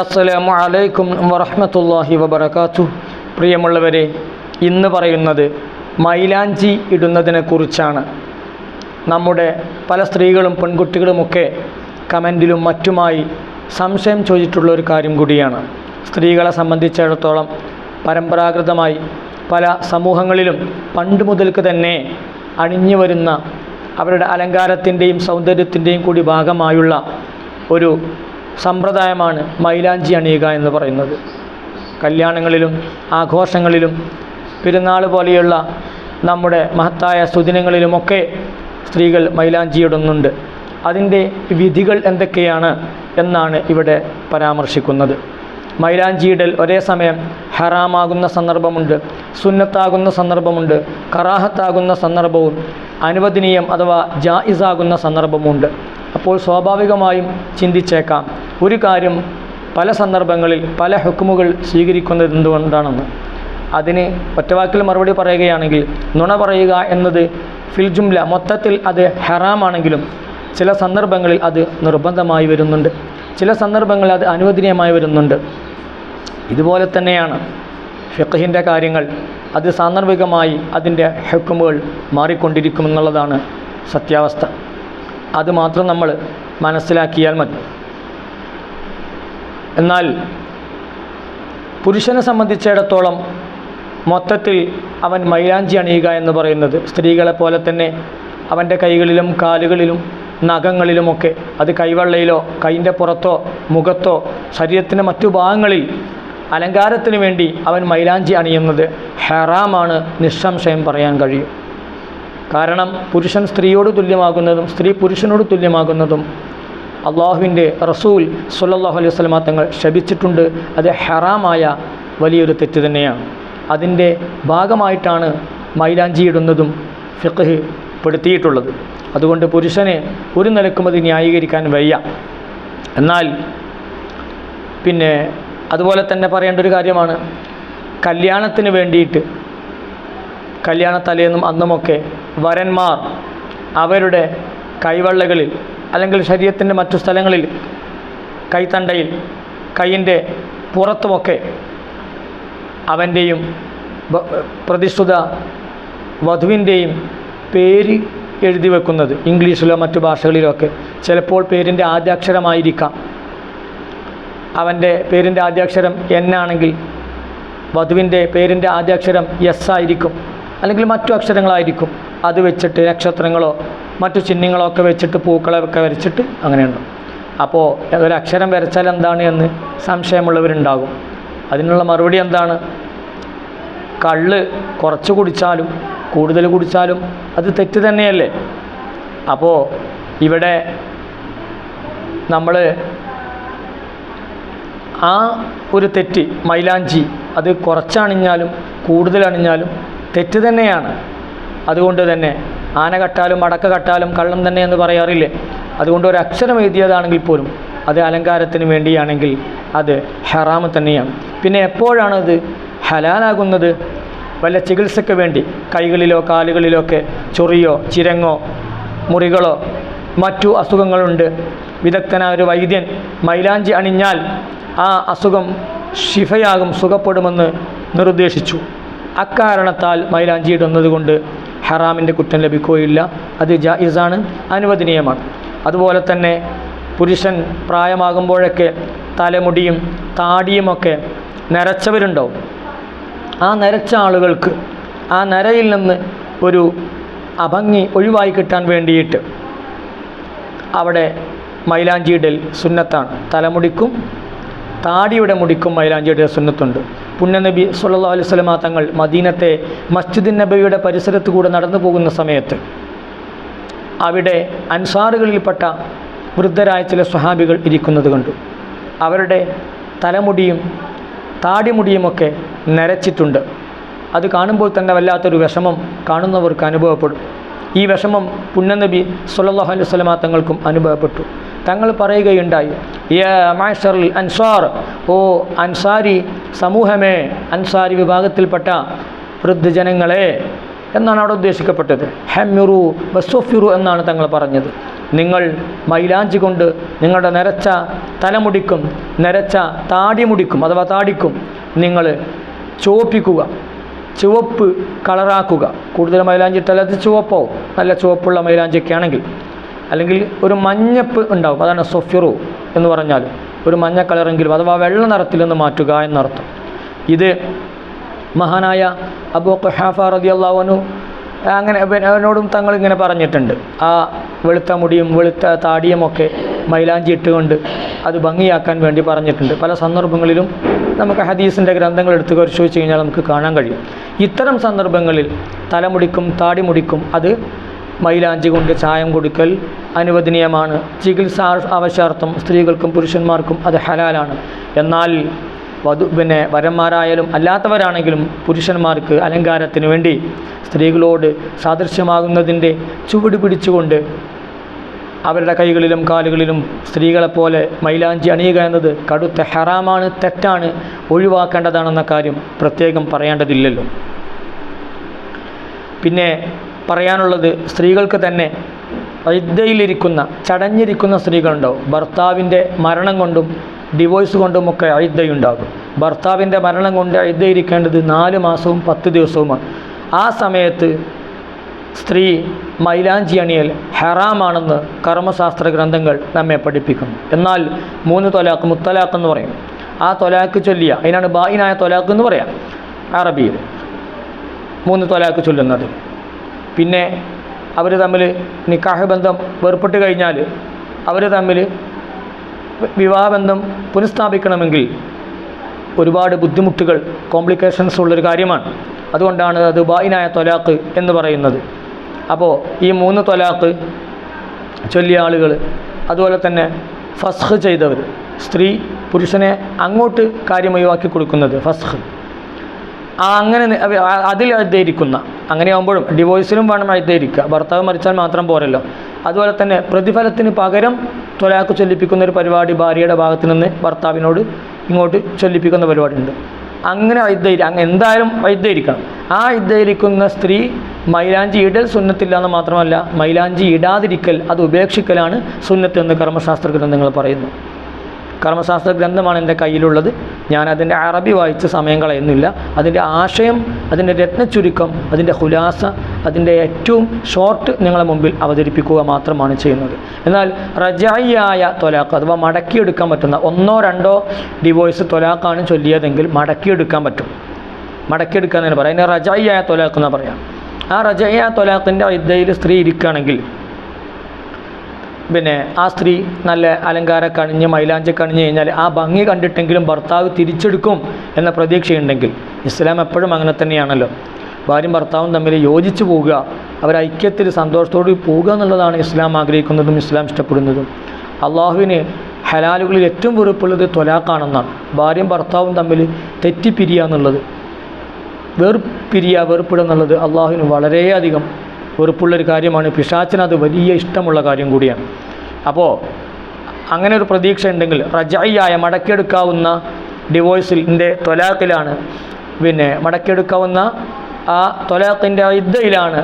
അസ്സലാമു അലൈക്കും വറഹ്മത്തുള്ളാഹി വബറകാതുഹു. പ്രിയമുള്ളവരെ ഇന്ന് പറയുന്നത് മൈലാഞ്ചി ഇടുന്നതിനെക്കുറിച്ചാണ് നമ്മുടെ പല സ്ത്രീകളും പെൺകുട്ടികളുമൊക്കെ കമന്റിലും മറ്റുമായി സംശയം ചോദിച്ചിട്ടുള്ള ഒരു കാര്യം കൂടിയാണ്. സ്ത്രീകളെ സംബന്ധിച്ചിടത്തോളം പരമ്പരാഗതമായി പല സമൂഹങ്ങളിലും പണ്ട് മുതൽക്ക് തന്നെ അണിഞ്ഞു വരുന്ന അവരുടെ അലങ്കാരത്തിന്റെയും സൗന്ദര്യത്തിന്റെയും കൂടി ഭാഗമായുള്ള ഒരു സമ്പ്രദായമാണ് മൈലാഞ്ചി അണിയുക എന്ന് പറയുന്നത്. കല്യാണങ്ങളിലും ആഘോഷങ്ങളിലും പെരുന്നാൾ പോലെയുള്ള നമ്മുടെ മഹത്തായ സുദിനങ്ങളിലുമൊക്കെ സ്ത്രീകൾ മൈലാഞ്ചിയിടുന്നുണ്ട്. അതിന്റെ വിധികൾ എന്തൊക്കെയാണ് എന്നാണ് ഇവിടെ പരാമർശിക്കുന്നത്. മൈലാഞ്ചിയിടൽ ഒരേ സമയം ഹറാമാകുന്ന സന്ദർഭമുണ്ട് സുന്നത്താകുന്ന സന്ദർഭമുണ്ട് കറാഹത്താകുന്ന സന്ദർഭവും അനുവദനീയം അഥവാ ജായിസാകുന്ന സന്ദർഭമുണ്ട്. അപ്പോൾ സ്വാഭാവികമായും ചിന്തിച്ചേക്കാം. ഒരു കാര്യം പല സന്ദർഭങ്ങളിൽ പല ഹുക്കുമുകൾ സ്വീകരിക്കുന്നത് എന്തുകൊണ്ടാണെന്ന്. അതിന് ഒറ്റവാക്കിൽ മറുപടി പറയുകയാണെങ്കിൽ നുണ പറയുക എന്നത് ഫിൽജുംല മൊത്തത്തിൽ അത് ഹറാമാണെങ്കിലും ചില സന്ദർഭങ്ങളിൽ അത് നിർബന്ധമായി വരുന്നുണ്ട്. ചില സന്ദർഭങ്ങളിൽ അത് അനുവദനീയമായി വരുന്നുണ്ട്. ഇതുപോലെ തന്നെയാണ് ഫിഖഹിന്റെ കാര്യങ്ങൾ. അത് സാന്ദർഭികമായി അതിന്റെ ഹെക്കുമുകൾ മാറിക്കൊണ്ടിരിക്കുമെന്നുള്ളതാണ് സത്യാവസ്ഥ. അത് മാത്രം നമ്മൾ മനസ്സിലാക്കിയാൽ മതി. എന്നാൽ പുരുഷനെ സംബന്ധിച്ചിടത്തോളം മൊത്തത്തിൽ അവൻ മൈലാഞ്ചി അണിയുക എന്ന് പറയുന്നത് സ്ത്രീകളെ പോലെ തന്നെ അവന്റെ കൈകളിലും കാലുകളിലും നഖങ്ങളിലുമൊക്കെ അത് കൈവെള്ളയിലോ കൈന്റെ പുറത്തോ മുഖത്തോ ശരീരത്തിന്റെ മറ്റു ഭാഗങ്ങളിൽ അലങ്കാരത്തിന് വേണ്ടി അവൻ മൈലാഞ്ചി അണിയുന്നത് ഹെറാമാണ് നിസ്സംശയം പറയാൻ കഴിയും. കാരണം പുരുഷൻ സ്ത്രീയോട് തുല്യമാകുന്നതും സ്ത്രീ പുരുഷനോട് തുല്യമാകുന്നതും അള്ളാഹുവിന്റെ റസൂൽ സുല്ലാഹു അലൈഹി വസല്ലമ തങ്ങൾ ശപിച്ചിട്ടുണ്ട്. അത് ഹറാമായ വലിയൊരു തെറ്റ് തന്നെയാണ്. അതിന്റെ ഭാഗമായിട്ടാണ് മൈലാഞ്ചി ഇടുന്നതും ഫിഖ് പെടുത്തിയിട്ടുള്ളത്. അതുകൊണ്ട് പുരുഷനെ ഒരു നിലക്കും അത് ന്യായീകരിക്കാൻ വയ്യ. എന്നാൽ പിന്നെ അതുപോലെ തന്നെ പറയേണ്ട ഒരു കാര്യമാണ്. കല്യാണത്തിന് വേണ്ടിയിട്ട് കല്യാണ തലേന്നും അന്നുമൊക്കെ വരന്മാർ അവരുടെ കൈവള്ളകളിൽ അല്ലെങ്കിൽ ശരീരത്തിന്റെ മറ്റു സ്ഥലങ്ങളിൽ കൈത്തണ്ടയിൽ കൈയിന്റെ പുറത്തുമൊക്കെ അവന്റെയും പ്രതിഷ്ഠിത വധുവിന്റെയും പേര് എഴുതി വെക്കുന്നത് ഇംഗ്ലീഷിലോ മറ്റു ഭാഷകളിലോ ഒക്കെ. ചിലപ്പോൾ പേരിന്റെ ആദ്യാക്ഷരമായിരിക്കാം. അവന്റെ പേരിന്റെ ആദ്യാക്ഷരം ആണെങ്കിൽ വധുവിന്റെ പേരിന്റെ ആദ്യാക്ഷരം എസ് ആയിരിക്കും. അല്ലെങ്കിൽ മറ്റു അക്ഷരങ്ങളായിരിക്കും. അത് വെച്ചിട്ട് നക്ഷത്രങ്ങളോ മറ്റു ചിഹ്നങ്ങളോ ഒക്കെ വെച്ചിട്ട് പൂക്കളൊക്കെ വരച്ചിട്ട് അങ്ങനെയുണ്ട്. അപ്പോൾ ഒരു അക്ഷരം വരച്ചാൽ എന്താണ് എന്ന് സംശയമുള്ളവരുണ്ടാകും. അതിനുള്ള മറുപടി എന്താണ്? കള്ള് കുറച്ച് കുടിച്ചാലും കൂടുതൽ കുടിച്ചാലും അത് തെറ്റ് തന്നെയല്ലേ? അപ്പോൾ ഇവിടെ നമ്മൾ ആ ഒരു തെറ്റ് മൈലാഞ്ചി അത് കുറച്ചണിഞ്ഞാലും കൂടുതൽ അണിഞ്ഞാലും തെറ്റ് തന്നെയാണ്. അതുകൊണ്ട് തന്നെ ആന കട്ടാലും അടക്ക കട്ടാലും കള്ളം തന്നെ എന്ന് പറയാറില്ലേ? അതുകൊണ്ട് ഒരു അക്ഷരം എഴുതിയതാണെങ്കിൽ പോലും അത് അലങ്കാരത്തിന് വേണ്ടിയാണെങ്കിൽ അത് ഹറാമ് തന്നെയാണ്. പിന്നെ എപ്പോഴാണത് ഹലാലാകുന്നത്? വല്ല ചികിത്സയ്ക്ക് വേണ്ടി കൈകളിലോ കാലുകളിലോ ഒക്കെ ചൊറിയോ ചിരങ്ങോ മുറികളോ മറ്റു അസുഖങ്ങളുണ്ട്. വിദഗ്ധനായ ഒരു വൈദ്യൻ മൈലാഞ്ചി അണിഞ്ഞാൽ ആ അസുഖം ശിഫയാകും സുഖപ്പെടുമെന്ന് നിർദ്ദേശിച്ചു. അക്കാരണത്താൽ മൈലാഞ്ചി ഇടുന്നത് കൊണ്ട് ഹറാമിന്റെ കുറ്റം ലഭിക്കുകയില്ല. അത് ജായിസാണ് അനുവദനീയമാണ്. അതുപോലെ തന്നെ പുരുഷൻ പ്രായമാകുമ്പോഴൊക്കെ തലമുടിയും താടിയുമൊക്കെ നരച്ചവരുണ്ടാവും. ആ നരച്ച ആളുകൾക്ക് ആ നരയിൽ നിന്ന് ഒരു അഭംഗി ഒഴിവായി കിട്ടാൻ വേണ്ടിയിട്ട് അവിടെ മൈലാഞ്ചിയിടൽ സുന്നത്താണ്. തലമുടിക്കും താടിയുടെ മുടിക്കും മൈലാഞ്ചിയുടെ സുന്നത്തുണ്ട്. പുണ്യനബി സുല്ലാ അലൈഹി വസല്ലമ തങ്ങൾ മദീനത്തെ മസ്ജിദ് നബിയുടെ പരിസരത്ത് കൂടെ നടന്നു പോകുന്ന സമയത്ത് അവിടെ അൻസാറുകളിൽപ്പെട്ട വൃദ്ധരായ ചില സ്വഹാബികൾ ഇരിക്കുന്നത് കണ്ടു. അവരുടെ തലമുടിയും താടിമുടിയുമൊക്കെ നരച്ചിട്ടുണ്ട്. അത് കാണുമ്പോൾ തന്നെ വല്ലാത്തൊരു വിഷമം കാണുന്നവർക്ക് അനുഭവപ്പെടും. ഈ വിഷമം പുണ്യനബി സുല്ലാ അലൈഹി വസല്ലമ തങ്ങൾക്കും അനുഭവപ്പെട്ടു. തങ്ങൾ പറയുകയുണ്ടായി മാഷറുൽ അൻസാർ ഓ അൻസാരി സമൂഹമേ അൻസാരി വിഭാഗത്തിൽപ്പെട്ട വൃദ്ധജനങ്ങളെ എന്നാണ് അവിടെ ഉദ്ദേശിക്കപ്പെട്ടത്. ഹെമ്യുറു ബസോഫിറു എന്നാണ് തങ്ങൾ പറഞ്ഞത്. നിങ്ങൾ മൈലാഞ്ചി കൊണ്ട് നിങ്ങളുടെ നരച്ച തലമുടിക്കും നരച്ച താടിമുടിക്കും അഥവാ താടിക്കും നിങ്ങൾ ചുവപ്പിക്കുക ചുവപ്പ് കളറാക്കുക. കൂടുതൽ മൈലാഞ്ചി ഇട്ടാൽ അത് നല്ല ചുവപ്പുള്ള മൈലാഞ്ചിയൊക്കെ ആണെങ്കിൽ അല്ലെങ്കിൽ ഒരു മഞ്ഞപ്പ് ഉണ്ടാവും. അതാണ് സൊഫിറു എന്ന് പറഞ്ഞാൽ ഒരു മഞ്ഞ കളറെങ്കിലും അഥവാ വെള്ള നിറത്തിൽ നിന്ന് മാറ്റുക എന്നർത്ഥം. ഇത് മഹാനായ അബൂ ഖഹാഫ അള്ളാഹുനു അങ്ങനെ അവനോടും തങ്ങൾ ഇങ്ങനെ പറഞ്ഞിട്ടുണ്ട്. ആ വെളുത്ത മുടിയും വെളുത്ത താടിയുമൊക്കെ മൈലാഞ്ചി ഇട്ടുകൊണ്ട് അത് ഭംഗിയാക്കാൻ വേണ്ടി പറഞ്ഞിട്ടുണ്ട്. പല സന്ദർഭങ്ങളിലും നമുക്ക് ഹദീസിന്റെ ഗ്രന്ഥങ്ങൾ എടുത്ത് പരിശോധിച്ച് കഴിഞ്ഞാൽ നമുക്ക് കാണാൻ കഴിയും. ഇത്തരം സന്ദർഭങ്ങളിൽ തലമുടിക്കും താടിമുടിക്കും അത് മൈലാഞ്ചി കൊണ്ട് ചായം കൊടുക്കൽ അനുവദനീയമാണ്. ചികിത്സാ ആവശ്യാർത്ഥം സ്ത്രീകൾക്കും പുരുഷന്മാർക്കും അത് ഹലാലാണ്. എന്നാൽ വധു പിന്നെ വരന്മാരായാലും അല്ലാത്തവരാണെങ്കിലും പുരുഷന്മാർക്ക് അലങ്കാരത്തിന് വേണ്ടി സ്ത്രീകളോട് സാദൃശ്യമാകുന്നതിന്റെ ചുവട് പിടിച്ചുകൊണ്ട് അവരുടെ കൈകളിലും കാലുകളിലും സ്ത്രീകളെപ്പോലെ മൈലാഞ്ചി അണിയുക എന്നത് കടുത്ത ഹറാമാണ് തെറ്റാണ് ഒഴിവാക്കേണ്ടതാണെന്ന കാര്യം പ്രത്യേകം പറയേണ്ടതില്ലല്ലോ. പിന്നെ പറയാനുള്ളത് സ്ത്രീകൾക്ക് തന്നെ അയുദ്ധയിലിരിക്കുന്ന ചടഞ്ഞിരിക്കുന്ന സ്ത്രീകളുണ്ടാവും. ഭർത്താവിന്റെ മരണം കൊണ്ടും ഡിവോഴ്സ് കൊണ്ടുമൊക്കെ അയുദ്ധയുണ്ടാകും. ഭർത്താവിന്റെ മരണം കൊണ്ട് അയുദ്ധയിരിക്കേണ്ടത് നാല് മാസവും പത്ത് ദിവസവുമാണ്. ആ സമയത്ത് സ്ത്രീ മൈലാഞ്ചി അണിയൽ ഹെറാമാണെന്ന് കർമ്മശാസ്ത്ര ഗ്രന്ഥങ്ങൾ നമ്മെ പഠിപ്പിക്കുന്നു. എന്നാൽ മൂന്ന് തൊലാക്ക് മുത്തലാക്ക് എന്ന് പറയും. ആ തൊലാക്ക് ചൊല്ലിയ അതിനാണ് ബായിനായ തൊലാക്ക് എന്ന് പറയാം അറബിയിൽ. മൂന്ന് തൊലാക്ക് ചൊല്ലുന്നത്. പിന്നെ അവർ തമ്മിൽ നിക്കാഹ് ബന്ധം വേർപെട്ട് കഴിഞ്ഞാൽ അവർ തമ്മിൽ വിവാഹബന്ധം പുനഃസ്ഥാപിക്കണമെങ്കിൽ ഒരുപാട് ബുദ്ധിമുട്ടുകൾ കോംപ്ലിക്കേഷൻസ് ഉള്ളൊരു കാര്യമാണ്. അതുകൊണ്ടാണ് അത് ബായിനായ തൊലാക്ക് എന്ന് പറയുന്നത്. അപ്പോൾ ഈ മൂന്ന് തൊലാക്ക് ചൊല്ലിയ ആളുകൾ അതുപോലെ തന്നെ ഫസ്ഹ് ചെയ്തവർ സ്ത്രീ പുരുഷനെ അങ്ങോട്ട് കാര്യം ഒഴിവാക്കി കൊടുക്കുന്നത് ഫസ്ഹ് അങ്ങനെ അതിൽ അങ്ങനെ അധ്യയിരിക്കുന്ന അങ്ങനെയാകുമ്പോഴും ഡിവോഴ്സിലും വേണം അധികരിക്കുക ഭർത്താവ് മരിച്ചാൽ മാത്രം പോരല്ലോ. അതുപോലെ തന്നെ പ്രതിഫലത്തിന് പകരം തൊലാക്ക് ചൊല്ലിപ്പിക്കുന്ന ഒരു പരിപാടി ഭാര്യയുടെ ഭാഗത്ത് നിന്ന് ഭർത്താവിനോട് ഇങ്ങോട്ട് ചൊല്ലിപ്പിക്കുന്ന പരിപാടിയുണ്ട്. അങ്ങനെ വൈദ്യരി അങ്ങ് എന്തായാലും വൈദ്യരിക്കണം ആ വൈദ്യരിക്കുന്ന സ്ത്രീ മൈലാഞ്ചി ഇടൽ സുന്നത്തില്ല എന്ന് മാത്രമല്ല മൈലാഞ്ചി ഇടാതിരിക്കൽ അത് ഉപേക്ഷിക്കലാണ് സുന്നത്ത് എന്ന് കർമ്മശാസ്ത്ര ഗ്രന്ഥങ്ങൾ പറയുന്നു. കർമ്മശാസ്ത്ര ഗ്രന്ഥമാണ് എന്റെ കയ്യിലുള്ളത്. ഞാൻ അതിന്റെ അറബി വായിച്ച സമയം കളയുന്നില്ല. അതിന്റെ ആശയം അതിന്റെ രത്നച്ചുരുക്കം അതിന്റെ ഹുലാസ അതിന്റെ ഏറ്റവും ഷോർട്ട് നിങ്ങളെ മുമ്പിൽ അവതരിപ്പിക്കുക മാത്രമാണ് ചെയ്യുന്നത്. എന്നാൽ റജായിയായ തൊലാക്ക് അഥവാ മടക്കിയെടുക്കാൻ പറ്റുന്ന ഒന്നോ രണ്ടോ ഡിവോഴ്സ് തൊലാക്കാണ് ചൊല്ലിയതെങ്കിൽ മടക്കിയെടുക്കാൻ പറ്റും. മടക്കിയെടുക്കുക എന്ന് പറയാം. അതിനെ റജായിയായ തൊലാക്ക് എന്ന് പറയാം. ആ റജയ തൊലാഖിന്റെ ഇദ്ദയിൽ സ്ത്രീ ഇരിക്കുകയാണെങ്കിൽ പിന്നെ ആ സ്ത്രീ നല്ല അലങ്കാര കണിഞ്ഞ് മൈലാഞ്ചി കണിഞ്ഞ് കഴിഞ്ഞാൽ ആ ഭംഗി കണ്ടിട്ടെങ്കിലും ഭർത്താവ് തിരിച്ചെടുക്കും എന്ന പ്രതീക്ഷയുണ്ടെങ്കിൽ ഇസ്ലാം എപ്പോഴും അങ്ങനെ തന്നെയാണല്ലോ. ഭാര്യയും ഭർത്താവും തമ്മിൽ യോജിച്ച് പോവുക അവർ ഐക്യത്തിൽ സന്തോഷത്തോടെ പോവുക എന്നുള്ളതാണ് ഇസ്ലാം ആഗ്രഹിക്കുന്നതും ഇസ്ലാം ഇഷ്ടപ്പെടുന്നതും. അള്ളാഹുവിന് ഹലാലുകളിൽ ഏറ്റവും വെറുപ്പുള്ളത് തൊലാക്കാണെന്നാണ് ഭാര്യയും ഭർത്താവും തമ്മിൽ തെറ്റിപ്പിരിയുക എന്നുള്ളത് വേർപിരിയ വെറുപ്പിടുക എന്നുള്ളത് അള്ളാഹുവിന് വളരെയധികം വെറുപ്പുള്ളൊരു കാര്യമാണ്. പിശാച്ചിന് അത് വലിയ ഇഷ്ടമുള്ള കാര്യം കൂടിയാണ്. അപ്പോൾ അങ്ങനെ ഒരു പ്രതീക്ഷ ഉണ്ടെങ്കിൽ റജായിയായ മടക്കിയെടുക്കാവുന്ന ഡിവോഴ്സിന്റെ തൊലാക്കിലാണ് പിന്നെ മടക്കിയെടുക്കാവുന്ന ആ തൊലാഖിന്റെ ഇദ്ദയിലാണ്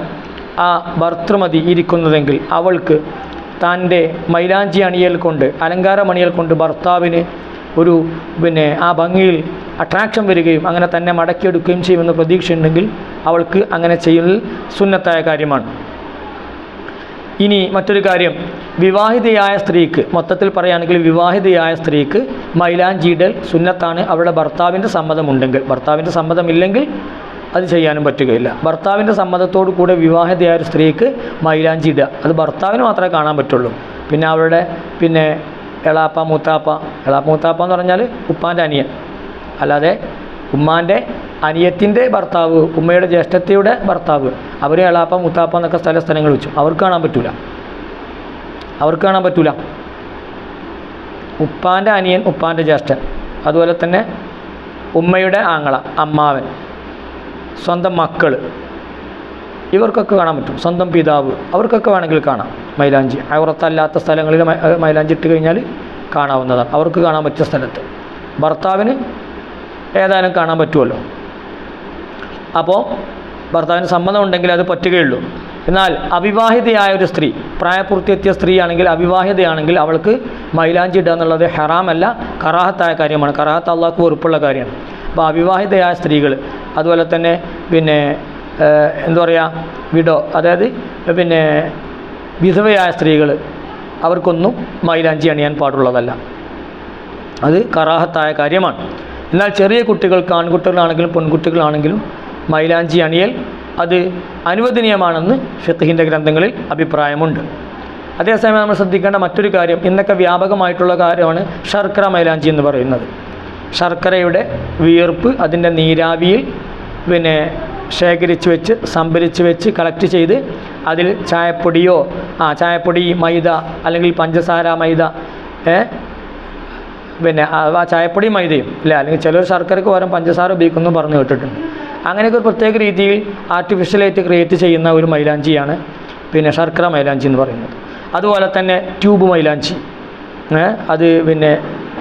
ആ ഭർത്തൃമതി ഇരിക്കുന്നതെങ്കിൽ അവൾക്ക് തന്റെ മൈലാഞ്ചി അണിയൽ കൊണ്ട് അലങ്കാരമണിയൽ കൊണ്ട് ഭർത്താവിന് ഒരു പിന്നെ ആ ഭംഗിയിൽ അട്രാക്ഷൻ വരികയും അങ്ങനെ തന്നെ മടക്കിയെടുക്കുകയും ചെയ്യുമെന്ന് പ്രതീക്ഷയുണ്ടെങ്കിൽ അവൾക്ക് അങ്ങനെ ചെയ്യൽ സുന്നത്തായ കാര്യമാണ്. ഇനി മറ്റൊരു കാര്യം. വിവാഹിതയായ സ്ത്രീക്ക് മൊത്തത്തിൽ പറയുകയാണെങ്കിൽ വിവാഹിതയായ സ്ത്രീക്ക് മൈലാഞ്ചിയിടൽ സുന്നത്താണ് അവളുടെ ഭർത്താവിന്റെ സമ്മതമുണ്ടെങ്കിൽ. ഭർത്താവിന്റെ സമ്മതമില്ലെങ്കിൽ അത് ചെയ്യാനും പറ്റുകയില്ല. ഭർത്താവിന്റെ സമ്മതത്തോടു കൂടെ വിവാഹിതയായ ഒരു സ്ത്രീക്ക് മൈലാഞ്ചി ഇടുക അത് ഭർത്താവിന് മാത്രമേ കാണാൻ പറ്റുള്ളൂ. പിന്നെ അവരുടെ പിന്നെ എളാപ്പ മൂത്താപ്പ. എളാപ്പ മൂത്താപ്പ എന്ന് പറഞ്ഞാൽ ഉപ്പാന്റെ അനിയൻ. അല്ലാതെ ഉമ്മാന്റെ അനിയത്തിന്റെ ഭർത്താവ് ഉമ്മയുടെ ജ്യേഷ്ഠത്തിയുടെ ഭർത്താവ് അവരെ എളാപ്പ മുത്താപ്പ എന്നൊക്കെ സ്ഥല സ്ഥലങ്ങൾ വെച്ചു. അവർക്ക് കാണാൻ പറ്റൂല. അവർക്ക് കാണാൻ പറ്റൂല. ഉപ്പാന്റെ അനിയൻ ഉപ്പാന്റെ ജ്യേഷ്ഠൻ. അതുപോലെ തന്നെ ഉമ്മയുടെ ആങ്ങള അമ്മാവൻ സ്വന്തം മക്കൾ ഇവർക്കൊക്കെ കാണാൻ പറ്റും. സ്വന്തം പിതാവ്. അവർക്കൊക്കെ വേണമെങ്കിൽ കാണാം. മൈലാഞ്ചി. അവറത്തല്ലാത്ത സ്ഥലങ്ങളിൽ മൈലാഞ്ചി ഇട്ട് കഴിഞ്ഞാൽ കാണാവുന്നതാണ്. അവർക്ക് കാണാൻ പറ്റിയ സ്ഥലത്ത്. ഭർത്താവിന് ഏതായാലും കാണാൻ പറ്റുമല്ലോ. അപ്പോൾ ഭർത്താവിന് സമ്മതം ഉണ്ടെങ്കിൽ അത് പറ്റുകയുള്ളൂ. എന്നാൽ അവിവാഹിതയായ ഒരു സ്ത്രീ പ്രായപൂർത്തിയെത്തിയ സ്ത്രീയാണെങ്കിൽ അവിവാഹിതയാണെങ്കിൽ അവൾക്ക് മൈലാഞ്ചി ഇടുക എന്നുള്ളത് ഹറാമല്ല കറാഹത്തായ കാര്യമാണ്. കറാഹത്ത് അള്ളാഹ്ക്ക് ഉറപ്പുള്ള കാര്യമാണ്. അപ്പോൾ അവിവാഹിതയായ സ്ത്രീകൾ അതുപോലെ തന്നെ പിന്നെ എന്താ പറയുക വിഡോ അതായത് പിന്നെ വിധവയായ സ്ത്രീകൾ അവർക്കൊന്നും മൈലാഞ്ചി അണിയാൻ പാടുള്ളതല്ല. അത് കറാഹത്തായ കാര്യമാണ്. എന്നാൽ ചെറിയ കുട്ടികൾക്ക് ആൺകുട്ടികളാണെങ്കിലും പെൺകുട്ടികളാണെങ്കിലും മൈലാഞ്ചി അണിയൽ അത് അനുവദനീയമാണെന്ന് ഫിത്തഹിന്റെ ഗ്രന്ഥങ്ങളിൽ അഭിപ്രായമുണ്ട്. അതേസമയം നമ്മൾ ശ്രദ്ധിക്കേണ്ട മറ്റൊരു കാര്യം ഇന്നൊക്കെ വ്യാപകമായിട്ടുള്ള കാര്യമാണ് ശർക്കര മൈലാഞ്ചി എന്ന് പറയുന്നത്. ശർക്കരയുടെ വിയർപ്പ് അതിന്റെ നീരാവിയിൽ പിന്നെ ശേഖരിച്ച് വെച്ച് സംഭരിച്ച് വെച്ച് കളക്ട് ചെയ്ത് അതിൽ ചായപ്പൊടിയോ ആ ചായപ്പൊടി മൈദ അല്ലെങ്കിൽ പഞ്ചസാര മൈദ പിന്നെ ആ ചായപ്പൊടി മൈദയും ഇല്ല? അല്ലെങ്കിൽ ചിലർ ശർക്കരക്ക് പകരം പഞ്ചസാര ഉപയോഗിക്കുന്നു പറഞ്ഞു കേട്ടിട്ടുണ്ട്. അങ്ങനെയൊക്കെ ഒരു പ്രത്യേക രീതിയിൽ ആർട്ടിഫിഷ്യലായിട്ട് ക്രിയേറ്റ് ചെയ്യുന്ന ഒരു മൈലാഞ്ചിയാണ് പിന്നെ ശർക്കര മൈലാഞ്ചി എന്ന് പറയുന്നത്. അതുപോലെ തന്നെ ട്യൂബ് മൈലാഞ്ചി. അത് പിന്നെ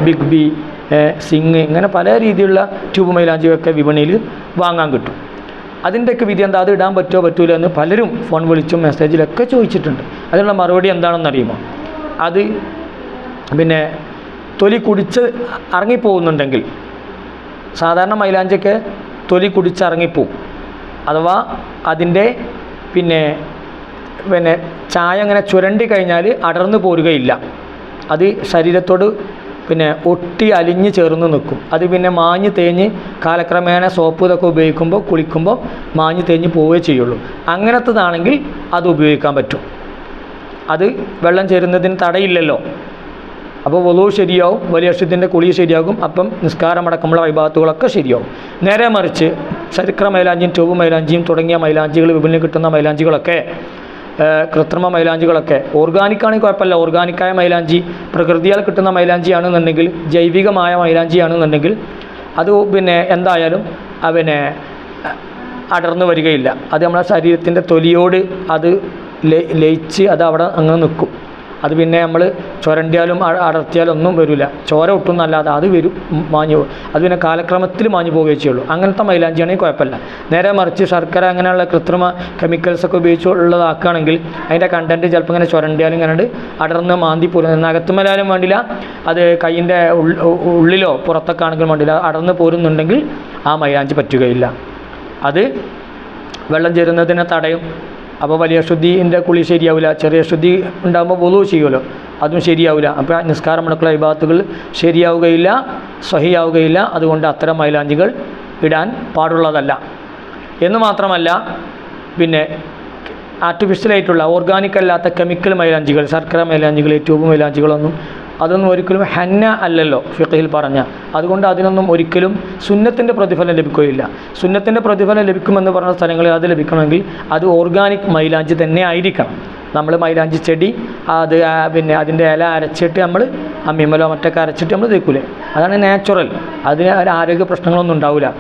ബിഗ് ബി സിങ് ഇങ്ങനെ പല രീതിയിലുള്ള ട്യൂബ് മൈലാഞ്ചിയൊക്കെ വിപണിയിൽ വാങ്ങാൻ കിട്ടും. അതിന്റെയൊക്കെ വിധി എന്താ? അത് ഇടാൻ പറ്റുമോ? പറ്റൂല എന്ന് പലരും ഫോൺ വിളിച്ചും മെസ്സേജിലൊക്കെ ചോദിച്ചിട്ടുണ്ട്. അതിനുള്ള മറുപടി എന്താണെന്ന് അറിയുമോ അത് പിന്നെ തൊലി കുടിച്ച് ഇറങ്ങിപ്പോകുന്നുണ്ടെങ്കിൽ സാധാരണ മൈലാഞ്ചിക്ക് തൊലി കുടിച്ചിറങ്ങിപ്പോവും അഥവാ അതിന്റെ പിന്നെ പിന്നെ ചായ അങ്ങനെ ചുരണ്ടി കഴിഞ്ഞാൽ അടർന്നു പോരുകയില്ല. അത് ശരീരത്തോട് പിന്നെ ഒട്ടി അലിഞ്ഞ് ചേർന്ന് നിൽക്കും. അത് പിന്നെ മാഞ്ഞ് തേഞ്ഞ് കാലക്രമേണ സോപ്പ് ഇതൊക്കെ ഉപയോഗിക്കുമ്പോൾ കുളിക്കുമ്പോൾ മാഞ്ഞ് തേഞ്ഞ് പോവുകയേ ചെയ്യുള്ളൂ. അങ്ങനത്തതാണെങ്കിൽ അത് ഉപയോഗിക്കാൻ പറ്റും. അത് വെള്ളം ചേരുന്നതിന് തടയില്ലല്ലോ. അപ്പോൾ വലു ശരിയാവും വലിയ അക്ഷത്തിന്റെ കുളി ശരിയാകും അപ്പം നിസ്കാരമടക്കമുള്ള വൈഭാഗത്തുകളൊക്കെ ശരിയാവും. നേരെ മറിച്ച് ചരിത്ര മൈലാഞ്ചിയും ചുവ മൈലാഞ്ചിയും തുടങ്ങിയ മൈലാഞ്ചികൾ വിപണിയിൽ കിട്ടുന്ന മൈലാഞ്ചികളൊക്കെ കൃത്രിമ മൈലാഞ്ചികളൊക്കെ ഓർഗാനിക്കാണെങ്കിൽ കുഴപ്പമില്ല. ഓർഗാനിക്കായ മൈലാഞ്ചി പ്രകൃതിയാൽ കിട്ടുന്ന മൈലാഞ്ചിയാണെന്നുണ്ടെങ്കിൽ ജൈവികമായ മൈലാഞ്ചിയാണെന്നുണ്ടെങ്കിൽ അത് പിന്നെ എന്തായാലും അവനെ അടർന്നു വരികയില്ല. അത് നമ്മുടെ ശരീരത്തിന്റെ തൊലിയോട് അത് ലയി- ലയിച്ച് അത് അവിടെ അങ്ങനെ നിൽക്കും. അത് പിന്നെ നമ്മൾ ചുരണ്ടിയാലും അടർത്തിയാലും ഒന്നും വരില്ല ചോര ഒട്ടുന്നല്ലാതെ അത് വരും മാഞ്ഞു പോകും. അത് പിന്നെ കാലക്രമത്തിൽ മാഞ്ഞു പോവുകയേ ചെയ്യുള്ളൂ അങ്ങനത്തെ മൈലാഞ്ചിയാണെങ്കിൽ കുഴപ്പമില്ല. നേരെ മറിച്ച് ശർക്കര അങ്ങനെയുള്ള കൃത്രിമ കെമിക്കൽസൊക്കെ ഉപയോഗിച്ചുള്ളതാക്കുകയാണെങ്കിൽ അതിന്റെ കണ്ടന്റ് ചിലപ്പോൾ ഇങ്ങനെ ചുരണ്ടിയാലും ഇങ്ങനെ അടർന്ന് മാന്തി പോരും. നകത്തുമലാലും വേണ്ടില്ല. അത് കൈയിന്റെ ഉള്ളിലോ പുറത്തൊക്കെ ആണെങ്കിലും വേണ്ടില്ല. അടർന്ന് പോരുന്നുണ്ടെങ്കിൽ ആ മൈലാഞ്ചി പറ്റുകയില്ല. അത് വെള്ളം ചേരുന്നതിനെ തടയും. അപ്പോൾ വലിയ ശുദ്ധിന്റെ കുളി ശരിയാവില്ല. ചെറിയ ശുദ്ധി ഉണ്ടാകുമ്പോൾ വധു ചെയ്യുമല്ലോ. അതും ശരിയാവില്ല. അപ്പോൾ നിസ്കാരം മുടക്കുള്ള വിഭാഗത്തുകൾ ശരിയാവുകയില്ല സഹിയാവുകയില്ല. അതുകൊണ്ട് അത്തരം മൈലാഞ്ചികൾ ഇടാൻ പാടുള്ളതല്ല. എന്ന് മാത്രമല്ല പിന്നെ ആർട്ടിഫിഷ്യലായിട്ടുള്ള ഓർഗാനിക് അല്ലാത്ത കെമിക്കൽ മൈലാഞ്ചികൾ ശർക്കര മൈലാഞ്ചികൾ ട്യൂബ് മൈലാഞ്ചികളൊന്നും അതൊന്നും ഒരിക്കലും ഹന്ന അല്ലല്ലോ ഫിഖയിൽ പറഞ്ഞ. അതുകൊണ്ട് അതിനൊന്നും ഒരിക്കലും സുന്നത്തിന്റെ പ്രതിഫലം ലഭിക്കുകയില്ല. സുന്നത്തിന്റെ പ്രതിഫലം ലഭിക്കുമെന്ന് പറഞ്ഞ സ്ഥലങ്ങളിൽ അത് ലഭിക്കണമെങ്കിൽ അത് ഓർഗാനിക് മൈലാഞ്ചി തന്നെ ആയിരിക്കണം. നമ്മൾ മൈലാഞ്ചി ചെടി അത് പിന്നെ അതിന്റെ ഇല അരച്ചിട്ട് നമ്മൾ അമ്മിമലോ മറ്റൊക്കെ അരച്ചിട്ട് നമ്മൾ തേക്കൂലേ? അതാണ് നാച്ചുറൽ അതിന് ഒരു ആരോഗ്യ പ്രശ്നങ്ങളൊന്നും ഉണ്ടാവില്ല.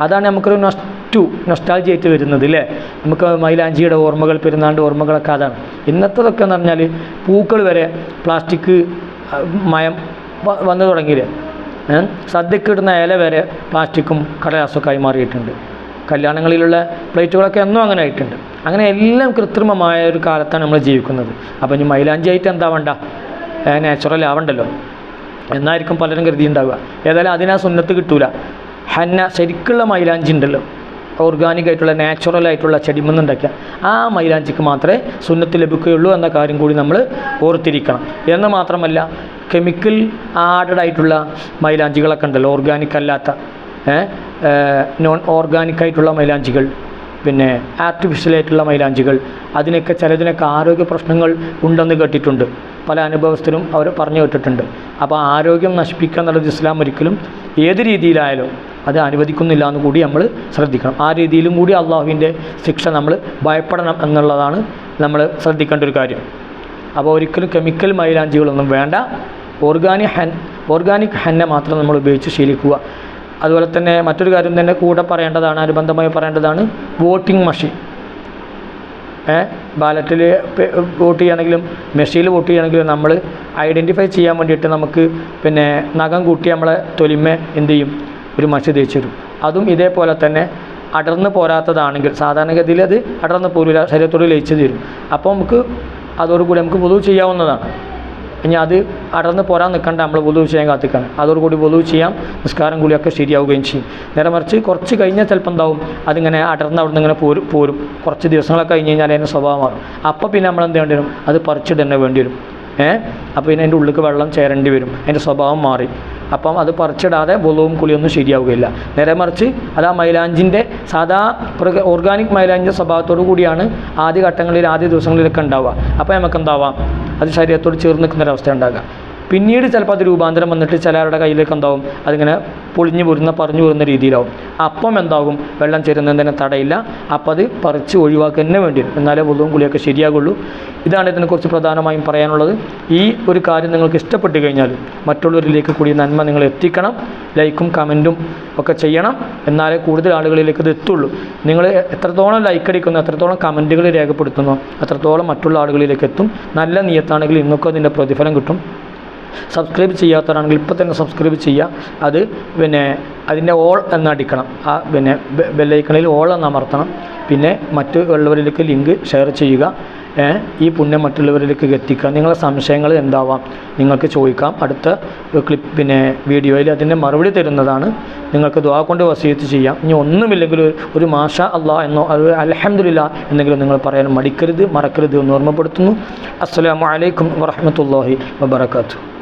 അതാണ് നമുക്കൊരു നൊസ്റ്റു നൊസ്റ്റാൾജി ആയിട്ട് വരുന്നത് അല്ലേ നമുക്ക് മൈലാഞ്ചിയുടെ ഓർമ്മകൾ പെരുന്നാണ്ട് ഓർമ്മകളൊക്കെ അതാണ്. ഇന്നത്തതൊക്കെ എന്ന് പറഞ്ഞാൽ പൂക്കൾ വരെ പ്ലാസ്റ്റിക് മയം വന്നു തുടങ്ങിയില്ല? സദ്യക്കിടുന്ന ഇല വരെ പ്ലാസ്റ്റിക്കും കടലാസൊക്കെ മാറിയിട്ടുണ്ട് കല്യാണങ്ങളിലുള്ള പ്ലേറ്റുകളൊക്കെ എന്നും അങ്ങനെ ആയിട്ടുണ്ട്. അങ്ങനെ എല്ലാം കൃത്രിമമായ ഒരു കാലത്താണ് നമ്മൾ ജീവിക്കുന്നത്. അപ്പം ഇനി മൈലാഞ്ചി ആയിട്ട് എന്താ വേണ്ട? നാച്ചുറൽ ആവണ്ടല്ലോ. എന്നായിരിക്കും പലരും കരുതി ഉണ്ടാവുക ഏതായാലും അതിനാ സുന്നത്ത് കിട്ടൂല. ഹന്ന ശരിക്കുള്ള മൈലാഞ്ചി ഉണ്ടല്ലോ. ഓർഗാനിക് ആയിട്ടുള്ള നാച്ചുറൽ ആയിട്ടുള്ള ചെടിമെന്നുണ്ടാക്കിയ ആ മൈലാഞ്ചിക്ക് മാത്രമേ സുന്നത്ത് ലഭിക്കുകയുള്ളൂ എന്ന കാര്യം കൂടി നമ്മൾ ഓർത്തിരിക്കണം. എന്ന് മാത്രമല്ല കെമിക്കൽ ആഡഡ് ആയിട്ടുള്ള മൈലാഞ്ചികളൊക്കെ ഉണ്ടല്ലോ ഓർഗാനിക് അല്ലാത്ത നോൺ ഓർഗാനിക് ആയിട്ടുള്ള മൈലാഞ്ചികൾ. പിന്നെ ആർട്ടിഫിഷ്യലായിട്ടുള്ള മൈലാഞ്ചികൾ അതിനൊക്കെ ചിലതിനൊക്കെ ആരോഗ്യ പ്രശ്നങ്ങൾ ഉണ്ടെന്ന് കേട്ടിട്ടുണ്ട്. പല അനുഭവസ്ഥരും അവർ പറഞ്ഞു കേട്ടിട്ടുണ്ട്. അപ്പോൾ ആരോഗ്യം നശിപ്പിക്കുക എന്നുള്ളത് ഇസ്ലാം ഒരിക്കലും ഏത് രീതിയിലായാലും അത് അനുവദിക്കുന്നില്ല എന്ന് കൂടി നമ്മൾ ശ്രദ്ധിക്കണം. ആ രീതിയിലും കൂടി അള്ളാഹുവിന്റെ ശിക്ഷ നമ്മൾ ഭയപ്പെടണം എന്നുള്ളതാണ് നമ്മൾ ശ്രദ്ധിക്കേണ്ട ഒരു കാര്യം. അപ്പോൾ ഒരിക്കലും കെമിക്കൽ മൈലാഞ്ചികളൊന്നും വേണ്ട. ഓർഗാനിക് ഹൻ ഓർഗാനിക് ഹന്ന മാത്രം നമ്മൾ ഉപയോഗിച്ച് ശീലിക്കുക. അതുപോലെ തന്നെ മറ്റൊരു കാര്യം തന്നെ കൂടെ പറയേണ്ടതാണ് അനുബന്ധമായി പറയേണ്ടതാണ് വോട്ടിംഗ് മഷീൻ. ബാലറ്റിൽ വോട്ട് ചെയ്യുകയാണെങ്കിലും മെഷീനിൽ വോട്ട് ചെയ്യുകയാണെങ്കിലും നമ്മൾ ഐഡന്റിഫൈ ചെയ്യാൻ വേണ്ടിയിട്ട് നമുക്ക് പിന്നെ നഖം കൂട്ടി നമ്മളെ തൊലിമ എന്ത് ചെയ്യും? ഒരു മഷി തേച്ച് തരും. അതും ഇതേപോലെ തന്നെ അടർന്ന് പോരാത്തതാണെങ്കിൽ സാധാരണഗതിയിൽ അത് അടർന്ന് പോരില്ല ശരീരത്തോട് ലയിച്ചു തരും. അപ്പോൾ നമുക്ക് അതോടുകൂടി നമുക്ക് പൊതു ചെയ്യാവുന്നതാണ്. ഇനി അത് അടർന്ന് പോരാൻ നിൽക്കണ്ട നമ്മൾ പൊതു ചെയ്യാൻ കാത്തിക്കണം. അതോടുകൂടി പൊതു ചെയ്യാം നിസ്കാരം കൂടിയൊക്കെ ശരിയാവുകയും ചെയ്യും. നേരെ മറിച്ച് കുറച്ച് കഴിഞ്ഞാൽ ചിലപ്പോൾ എന്താവും? അതിങ്ങനെ അടർന്ന് അവിടെ നിന്ന് ഇങ്ങനെ പോരും പോരും. കുറച്ച് ദിവസങ്ങളൊക്കെ കഴിഞ്ഞ് കഴിഞ്ഞാൽ അതിന്റെ സ്വഭാവം മാറും. അപ്പോൾ പിന്നെ നമ്മൾ എന്ത് വേണ്ടി വരും? അത് പറിച്ചിട്ട് വേണ്ടി വരും. ഏഹ് അപ്പോൾ പിന്നെ അതിന്റെ ഉള്ളിലേക്ക് വെള്ളം ചേരേണ്ടി വരും. അതിന്റെ സ്വഭാവം മാറി. അപ്പം അത് പറിച്ചിടാതെ വെള്ളവും കുളിയൊന്നും ശരിയാവുകയില്ല. നേരെ മറിച്ച് അത് ആ മൈലാഞ്ചിന്റെ സാധാ ഓർഗാനിക് മൈലാഞ്ചിന്റെ സ്വഭാവത്തോടു കൂടിയാണ് ആദ്യ ഘട്ടങ്ങളിൽ ആദ്യ ദിവസങ്ങളിലൊക്കെ ഉണ്ടാവുക. അപ്പോൾ നമുക്ക് എന്താവാം അത് ശരീരത്തോട് ചേർന്ന് നിൽക്കുന്നൊരവസ്ഥ ഉണ്ടാകുക. പിന്നീട് ചിലപ്പോൾ അത് രൂപാന്തരം വന്നിട്ട് ചിലരുടെ കയ്യിലേക്ക് എന്താവും? അതിങ്ങനെ പൊളിഞ്ഞു പൊരുന്ന പറഞ്ഞു പോരുന്ന രീതിയിലാവും. അപ്പം എന്താകും? വെള്ളം ചേരുന്നതിനെ തടയില്ല. അപ്പം അത് പറിച്ച് ഒഴിവാക്കുക തന്നെ വേണ്ടി എന്നാലേ വെള്ളവും കുളിയൊക്കെ ശരിയാകുള്ളൂ. ഇതാണ് ഇതിനെക്കുറിച്ച് പ്രധാനമായും പറയാനുള്ളത്. ഈ ഒരു കാര്യം നിങ്ങൾക്ക് ഇഷ്ടപ്പെട്ട് കഴിഞ്ഞാൽ മറ്റുള്ളവരിലേക്ക് കൂടി നന്മ നിങ്ങൾ എത്തിക്കണം. ലൈക്കും കമന്റും ഒക്കെ ചെയ്യണം. എന്നാലേ കൂടുതൽ ആളുകളിലേക്ക് ഇത് എത്തുള്ളൂ. നിങ്ങൾ എത്രത്തോളം ലൈക്ക് അടിക്കുന്നു എത്രത്തോളം കമന്റുകൾ രേഖപ്പെടുത്തുന്നു അത്രത്തോളം മറ്റുള്ള ആളുകളിലേക്ക് എത്തും. നല്ല നീയത്താണെങ്കിൽ ഇന്നൊക്കെ അതിന്റെ പ്രതിഫലം കിട്ടും. സബ്സ്ക്രൈബ് ചെയ്യാത്തവരാണെങ്കിൽ ഇപ്പോൾ തന്നെ സബ്സ്ക്രൈബ് ചെയ്യുക. അത് പിന്നെ അതിന്റെ ഓൾ എന്നടിക്കണം ആ പിന്നെ ബെല്ലൈക്കണിൽ ഓൾ എന്ന് അമർത്തണം. പിന്നെ മറ്റ് ഉള്ളവരിലേക്ക് ലിങ്ക് ഷെയർ ചെയ്യുക. ഈ പുണ്യം മറ്റുള്ളവരിലേക്ക് എത്തിക്കുക. നിങ്ങളുടെ സംശയങ്ങൾ എന്താവാം? നിങ്ങൾക്ക് ചോദിക്കാം. അടുത്ത ക്ലിപ്പ് പിന്നെ വീഡിയോയിൽ അതിന്റെ മറുപടി തരുന്നതാണ്. നിങ്ങൾക്ക് ദ്വാ കൊണ്ട് വസീത്ത് ചെയ്യാം. ഇനി ഒന്നുമില്ലെങ്കിൽ ഒരു- ഒരു മാഷ അള്ളാ എന്നോ അത് അലഹമില്ല എന്നെങ്കിലും നിങ്ങൾ പറയാൻ മടിക്കരുത് മറക്കരുത് എന്ന് ഓർമ്മപ്പെടുത്തുന്നു. അസ്സാം വലൈക്കും വറഹമത്തല്ലാഹി വബർക്കാത്തു